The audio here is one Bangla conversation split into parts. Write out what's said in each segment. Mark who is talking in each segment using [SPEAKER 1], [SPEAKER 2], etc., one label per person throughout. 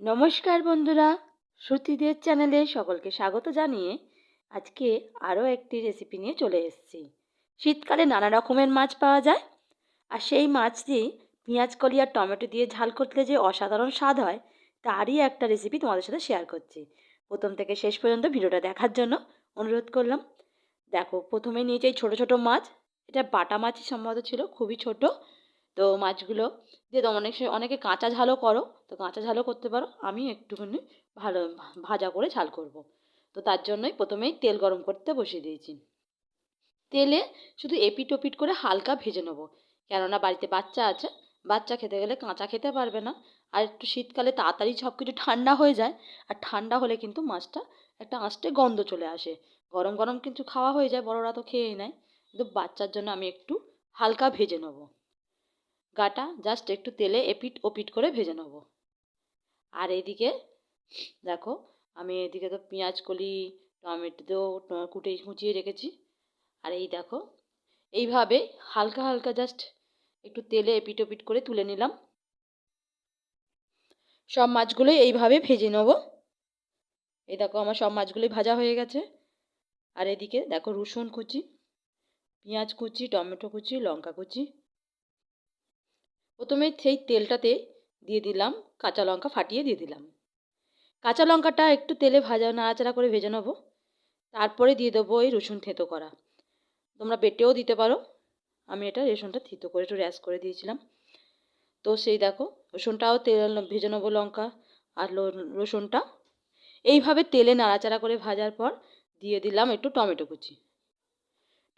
[SPEAKER 1] নমস্কার বন্ধুরা, শ্রুতিদের চ্যানেলে সকলকে স্বাগত জানিয়ে আজকে আরও একটি রেসিপি নিয়ে চলে এসেছি। শীতকালে নানা রকমের মাছ পাওয়া যায়, আর সেই মাছ দিয়ে পেঁয়াজ, কলি আর টমেটো দিয়ে ঝাল করলে যে অসাধারণ স্বাদ হয়, তারই একটা রেসিপি তোমাদের সাথে শেয়ার করছি। প্রথম থেকে শেষ পর্যন্ত ভিডিওটা দেখার জন্য অনুরোধ করলাম। দেখো, প্রথমে নিয়েছি এই ছোটো ছোটো মাছ। এটা বাটা মাছই সম্ভবত ছিল, খুবই ছোট। তো মাছগুলো দিয়ে তো অনেক সময়, অনেকে কাঁচা ঝালও করো, তো কাঁচা ঝালও করতে পারো। আমি একটুখানি ভালো, ভাজা করে ঝাল করব। তো তার জন্যই প্রথমেই তেল গরম করতে বসিয়ে দিয়েছি। তেলে শুধু এপিট ওপিট করে হালকা ভেজে নেব। কেননা বাড়িতে বাচ্চা আছে, বাচ্চা খেতে গেলে কাঁচা খেতে পারবে না। আর একটু শীতকালে তাড়াতাড়ি সব কিছু ঠান্ডা হয়ে যায়, আর ঠান্ডা হলে কিন্তু মাছটা একটা আঁচটে গন্ধ চলে আসে। গরম গরম কিন্তু খাওয়া হয়ে যায়, বড়রা তো খেয়েই নেয়। কিন্তু বাচ্চার জন্য আমি একটু হালকা ভেজে নেব। গাটা জাস্ট একটু তেলে এপিট ওপিট করে ভেজে নেব। আর এদিকে, দেখো, আমি এদিকে তো পেঁয়াজ কলি, টমেটো কুটে কুচিয়ে রেখেছি। আর এই দেখো, এইভাবে হালকা হালকা জাস্ট একটু তেলে এপিট ওপিট করে তুলে নিলাম। সব মাছগুলোই এইভাবে ভেজে নেব। এই দেখো, আমার সব মাছগুলোই ভাজা হয়ে গেছে। আর এদিকে দেখো, রসুন কুচি, পেঁয়াজ কুচি, টমেটো কুচি, লঙ্কা কুচি প্রথমে সেই তেলটাতে দিয়ে দিলাম, কাঁচা লঙ্কা ফাটিয়ে দিয়ে দিলাম। কাঁচা লঙ্কাটা একটু তেলে ভাজা, নাড়াচাড়া করে ভেজে নেব। তারপরে দিয়ে দেবো এই রসুন থেঁতো করা। তোমরা বেটেও দিতে পারো। আমি এটা রসুনটা থিতো করে একটু র্যাশ করে দিয়েছিলাম। তো সেই দেখো, রসুনটাও তেল, ভেজে নেব লঙ্কা আর রসুনটা। এইভাবে তেলে নাড়াচাড়া করে ভাজার পর দিয়ে দিলাম একটু টমেটো কুচি।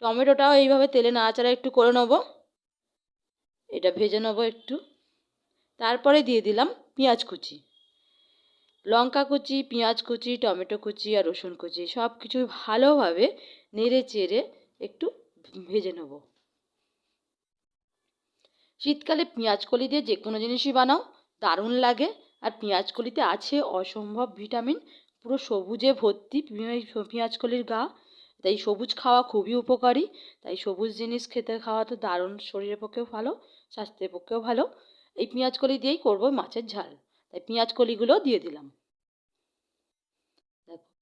[SPEAKER 1] টমেটোটাও এইভাবে তেলে নাড়াচাড়া একটু করে নেব। এটা ভেজে নেব একটু। তারপরে দিয়ে দিলাম পেঁয়াজ কুচি। লঙ্কা কুচি, পেঁয়াজ কুচি, টমেটো কুচি আর রসুন কুচি সব কিছু ভালোভাবে নেড়ে চেড়ে একটু ভেজে নেব। শীতকালে কলি দিয়ে যে কোনো জিনিসই বানাও, দারুণ লাগে। আর কলিতে আছে অসম্ভব ভিটামিন, পুরো সবুজে ভর্তি কলির গা। তাই সবুজ খাওয়া খুবই উপকারী। তাই সবুজ জিনিস খেতে খাওয়া তো দারুণ, শরীরের পক্ষেও ভালো, স্বাস্থ্যের পক্ষেও ভালো। এই পেঁয়াজ কলি দিয়েই করব মাছের ঝাল। তাই পেঁয়াজ কলিগুলো দিয়ে দিলাম।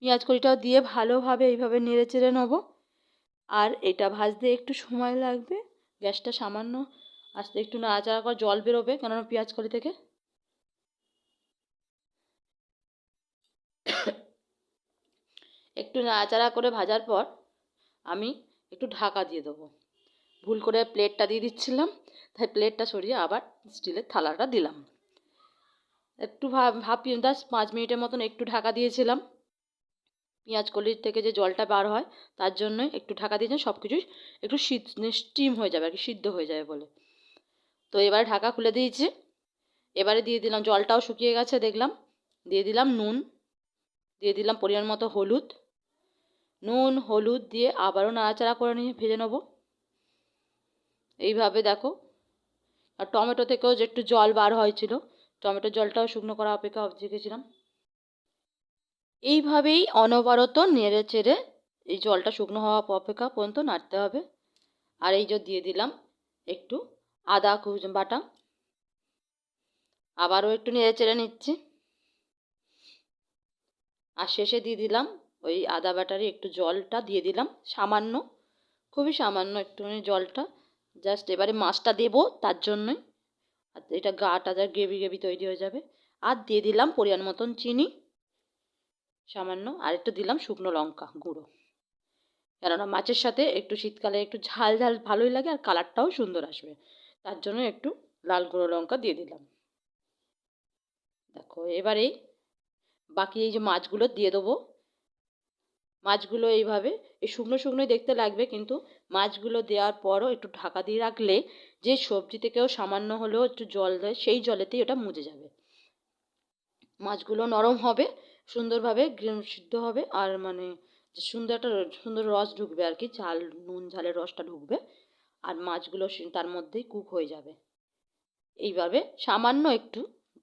[SPEAKER 1] পেঁয়াজ কলিটাও দিয়ে ভালোভাবে এইভাবে নেড়ে চেড়ে নেব। আর এটা ভাজতে একটু সময় লাগবে। গ্যাসটা সামান্য আস্তে একটু নাড়াচাড়া করে জল বেরোবে, কেননা পেঁয়াজ কলি থেকে একটু নাড়াচাড়া করে ভাজার পর আমি একটু ঢাকা দিয়ে দেবো। ভুল করে প্লেটটা দিয়ে দিচ্ছিলাম, তাই প্লেটটা সরিয়ে আবার স্টিলের থালাটা দিলাম। একটু ভাব দাস পাঁচ মিনিটের মতন একটু ঢাকা দিয়েছিলাম। পেঁয়াজ কলির থেকে যে জলটা বার হয়, তার জন্যই একটু ঢাকা দিয়েছিলাম সব কিছুই একটু শীত স্টিম হয়ে যাবে আর কি, সিদ্ধ হয়ে যাবে বলে। তো এবারে ঢাকা খুলে দিয়েছি। এবারে দিয়ে দিলাম, জলটাও শুকিয়ে গেছে, দেখলাম। দিয়ে দিলাম নুন, দিয়ে দিলাম পরিমাণ মতো হলুদ। নুন, হলুদ দিয়ে আবারও নাড়াচাড়া করে নিয়ে ভেজে নেব। এইভাবে দেখো। আর টমেটো থেকেও যে একটু জল বার হয়েছিল, টমেটোর জলটাও শুকনো করা অপেক্ষা রেখেছিলাম। এইভাবেই অনবরত নেড়ে চেড়ে এই জলটা শুকনো হওয়া অপেক্ষা পর্যন্ত নাড়তে হবে। আর এই যে দিয়ে দিলাম একটু আদা বাটা। আবারও একটু নেড়ে চেড়ে নিচ্ছি। আর শেষে দিয়ে দিলাম ওই আদা বাটারে একটু জলটা দিয়ে দিলাম, সামান্য, খুবই সামান্য একটুখানি জলটা। জাস্ট এবারে মাছটা দেবো তার জন্যই। আর এটা গাটা যা গ্রেভি গ্রেভি তৈরি হয়ে যাবে। আর দিয়ে দিলাম পরিমাণ মতন চিনি, সামান্য, আর একটু দিলাম শুকনো লঙ্কা গুঁড়ো। কেননা মাছের সাথে একটু শীতকালে একটু ঝাল ঝাল ভালোই লাগে আর কালারটাও সুন্দর আসবে। তার জন্য একটু লাল গুঁড়ো লঙ্কা দিয়ে দিলাম। দেখো, এবারে বাকি এই যে মাছগুলো দিয়ে দেবো। মাছগুলো এইভাবে, এই শুকনো শুকনোই দেখতে লাগবে কিন্তু মাছগুলো দেওয়ার পরও একটু ঢাকা দিয়ে রাখলে যে সবজি থেকেও সামান্য হলেও একটু জল দেয়, সেই জলেতেই ওটা মুজে যাবে। মাছগুলো নরম হবে, সুন্দরভাবে সিদ্ধ হবে আর মানে সুন্দর একটা সুন্দর রস ঢুকবে আর কি, ঝাল, নুন ঝালের রসটা ঢুকবে আর মাছগুলো তার মধ্যেই কুক হয়ে যাবে। এইভাবে সামান্য একটু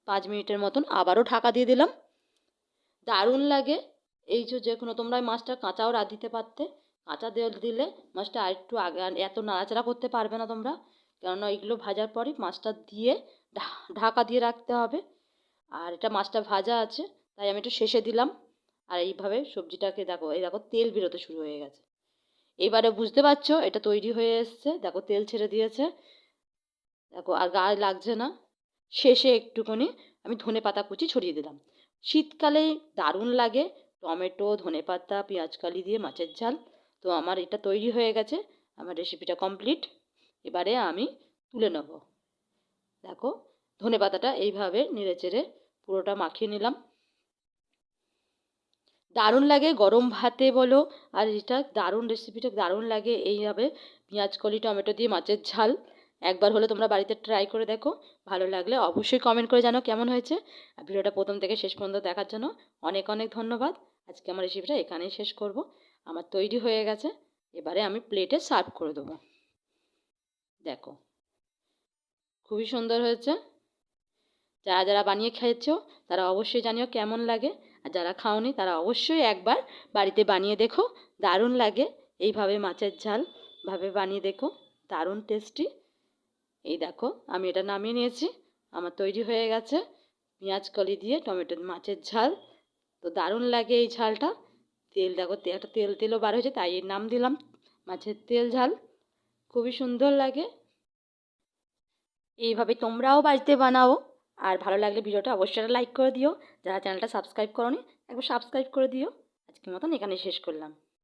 [SPEAKER 1] পাঁচ মিনিটের মতন আবারও ঢাকা দিয়ে দিলাম। দারুণ লাগে এই যে কোনো তোমরা মাছটা কাঁচাও রাত দিতে পারতে। কাঁচা দিলে মাছটা আর একটু আগে এত নাড়াচাড়া করতে পারবে না তোমরা। কেননা এইগুলো ভাজার পরই মাছটা দিয়ে ঢাকা দিয়ে রাখতে হবে। আর এটা মাছটা ভাজা আছে, তাই আমি একটু শেষে দিলাম। আর এইভাবে সবজিটাকে দেখো, এই দেখো তেল বেরোতে শুরু হয়ে গেছে। এবারে বুঝতে পারছ, এটা তৈরি হয়ে এসছে। দেখো তেল ছেড়ে দিয়েছে। দেখো আর গায়ে লাগছে না। শেষে একটুখানি আমি ধনে পাতা কুচি ছড়িয়ে দিলাম। শীতকালে দারুণ লাগে। টমেটো, ধনে পাতা পেঁয়াজকালি দিয়ে মাছের ঝাল। তো আমার এটা তৈরি হয়ে গেছে। আমার রেসিপিটা কমপ্লিট এবারে আমি তুলে নেব। দেখো, ধনে পাতাটা এইভাবে নেড়ে চেড়ে পুরোটা মাখিয়ে নিলাম। দারুণ লাগে গরম ভাতে বলো। আর এটা দারুণ রেসিপিটা দারুণ লাগে। এইভাবে পেঁয়াজ, কলি, টমেটো দিয়ে মাছের ঝাল। একবার হলে তোমরা বাড়িতে ট্রাই করে দেখো। ভালো লাগলে অবশ্যই কমেন্ট করে জানো কেমন হয়েছে। আর ভিডিওটা প্রথম থেকে শেষ পর্যন্ত দেখার জন্য অনেক অনেক ধন্যবাদ। আজকে আমার রেসিপিটা এখানেই শেষ করব। আমার তৈরি হয়ে গেছে। এবারে আমি প্লেটে সার্ভ করে দেবো। দেখো, খুবই সুন্দর হয়েছে। যারা যারা বানিয়ে খেয়েছো, তারা অবশ্যই জানিও কেমন লাগে। আর যারা খাওনি, তারা অবশ্যই একবার বাড়িতে বানিয়ে দেখো। দারুণ লাগে। এইভাবে মাছের ঝাল, ভাবে বানিয়ে দেখো। দারুণ টেস্টি এই দেখো, আমি এটা নামিয়ে নিয়েছি। আমার তৈরি হয়ে গেছে। পেঁয়াজ কলি দিয়ে টমেটো, মাছের ঝাল। তো দারুণ লাগে এই ঝালটা। তেল দেখো একটা তেল, তেলও বার হয়েছে, তাই এর নাম দিলাম, মাছের তেল ঝাল। খুবই সুন্দর লাগে। এইভাবে তোমরাও বাড়িতে বানাও। আর ভালো লাগলে ভিডিওটা অবশ্যই লাইক করে দিও। যারা চ্যানেলটা সাবস্ক্রাইব করনি, একবার সাবস্ক্রাইব করে দিও। আজকের মতন এখানে শেষ করলাম।